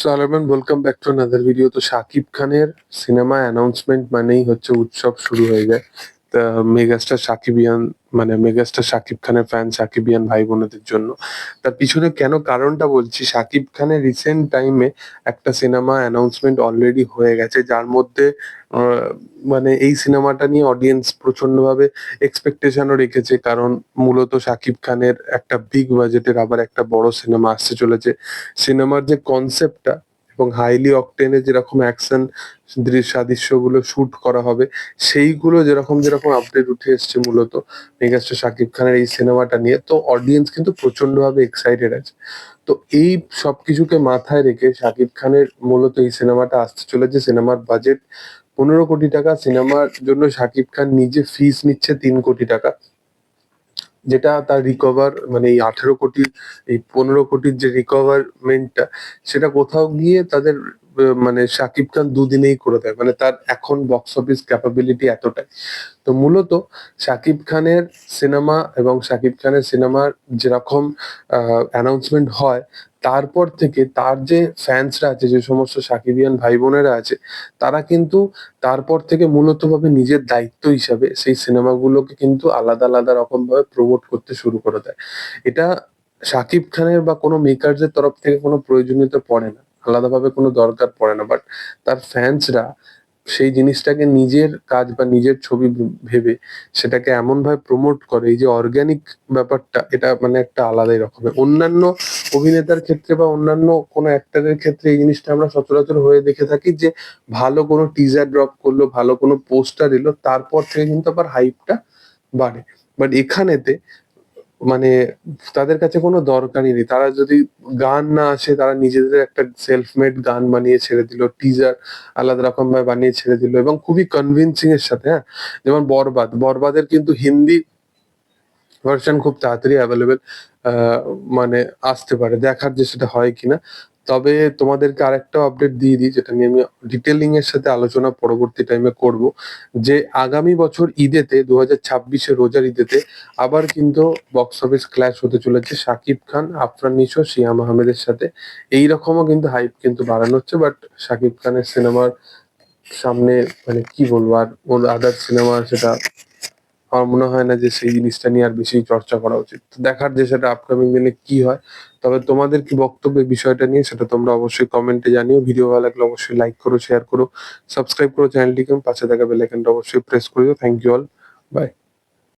সালামান welcome back to another video তো শাকিব খানের cinema announcement মানেই হচ্ছে উৎসব শুরু হয়ে যায়। মেগাস্টার শাকিবিয়ান মানে মেগাস্টার শাকিব খানের ফ্যান শাকিবিয়ান ভাই বোনদের জন্য। তার পিছনে কেন কারণটা বলছি? শাকিব খানের রিসেন্ট টাইমে একটা সিনেমা অ্যানাউন্সমেন্ট অলরেডি হয়ে গেছে, যার মধ্যে মানে এই সিনেমাটা নিয়ে অডিয়েন্স প্রচন্ডভাবে এক্সপেকটেশনও রেখেছে, কারণ মূলত শাকিব খানের একটা বিগ বাজেটের আবার একটা বড় সিনেমা আসতে চলেছে। সিনেমার যে কনসেপ্টটা এবং হাইলি অকটেনে যেরকম অ্যাকশন সাদৃশ্যগুলো শুট করা হবে, সেইগুলো যেরকম যেরকম আপডেট উঠে এসছে মূলত মেগাস্টার শাকিব খানের এই সিনেমাটা নিয়ে, তো অডিয়েন্স কিন্তু প্রচন্ডভাবে এক্সাইটেড আছে। তো এই সবকিছুকে মাথায় রেখে শাকিব খানের মূলত এই সিনেমাটা আসতে চলেছে। সিনেমার বাজেট পনেরো কোটি টাকা সিনেমার জন্য শাকিব খান নিজে ফিস নিচ্ছে তিন কোটি টাকা। যেটা তার রিকভার মানে এই আঠেরো কোটি, এই পনেরো কোটির যে রিকভারমেন্টটা সেটা কোথাও গিয়ে তাদের মানে শাকিব খান দুদিনেই করে দেয়। মানে তার এখন বক্স অফিস ক্যাপাবিলিটি এতটাই। তো মূলত শাকিব খানের সিনেমা এবং শাকিব খানের সিনেমার যেরকম অ্যানাউন্সমেন্ট হয়, তারপর থেকে তার যে ফ্যান্সরা আছে, যে সমস্ত সাকিবিয়ান ভাই বোনেরা আছে, তারা কিন্তু তারপর থেকে মূলত ভাবে নিজের দায়িত্ব হিসাবে সেই সিনেমাগুলোকে কিন্তু আলাদা আলাদা রকম ভাবে প্রমোট করতে শুরু করে দেয়। এটা শাকিব খানের বা কোনো মেকারদের তরফ থেকে কোনো প্রয়োজনীয়তা পড়ে না। আলাদাভাবে কোনো দরকার পড়ে না বাট তার ফ্যান্সরা সেই জিনিসটাকে নিজের কাজ বা নিজের ছবি ভেবে সেটাকে এমন ভাবে প্রমোট করে, এই যে অর্গানিক ব্যাপারটা, এটা মানে একটা আলাদাই রকমের। অন্যান্য অভিনেতার ক্ষেত্রে বা অন্যান্য কোনো অ্যাক্টরের ক্ষেত্রে এই জিনিসটা আমরা সচরাচর হয়ে দেখে থাকি যে ভালো কোনো টিজার ড্রপ করল, ভালো কোনো পোস্টার এলো, তারপর থেকে কিন্তু আবার হাইপটা বাড়ে। বাট এখানেতে মানে তাদের কাছে কোনো দরকারই নেই। তারা যদি গান না আসে, তারা নিজেদের একটা সেলফ মেড গান বানিয়ে ছেড়ে দিল টিজার আলাদা রকম ভাবে বানিয়ে ছেড়ে দিল এবং খুবই কনভিনসিং এর সাথে হ্যাঁ? যেমন বরবাদ। বরবাদের কিন্তু হিন্দি ভার্সন খুব তাড়াতাড়ি অ্যাভেলেবেল মানে আসতে পারে, দেখার যে সেটা হয় কিনা। তবে তোমাদেরকে আরেকটা আপডেট দিয়ে দিই, যেটা নিয়ে আমি ডিটেলিং এর সাথে আলোচনা পরবর্তী টাইমে করব। যে আগামী বছর ঈদেতে দু হাজার ছাব্বিশে রোজার ঈদেতে আবার কিন্তু বক্স অফিস ক্ল্যাশ হতে চলেছে। শাকিব খান, আফরান নিশো শিয়াম আহমেদের সাথে। এই রকমও কিন্তু হাইপ কিন্তু বাড়ানো হচ্ছে বাট শাকিব খানের সিনেমার সামনে মানে কি বলব আর, ওর আদার সিনেমা সেটা আমার মনে হয় না যে সেই জিনিসটা নিয়ে আর বেশি চর্চা করা উচিত। দেখার যে সেটা আপকামিং দিনে কি হয়, তবে তোমাদের কি বক্তব্য বিষয়টা নিয়ে সেটা তোমরা অবশ্যই কমেন্টে জানিও। ভিডিও ভালো লাগলে অবশ্যই লাইক করো শেয়ার করো সাবস্ক্রাইব করো চ্যানেলটিকে পাশে থাকা বেলাইকনটা অবশ্যই প্রেস করে দিও থ্যাংক ইউ অল বাই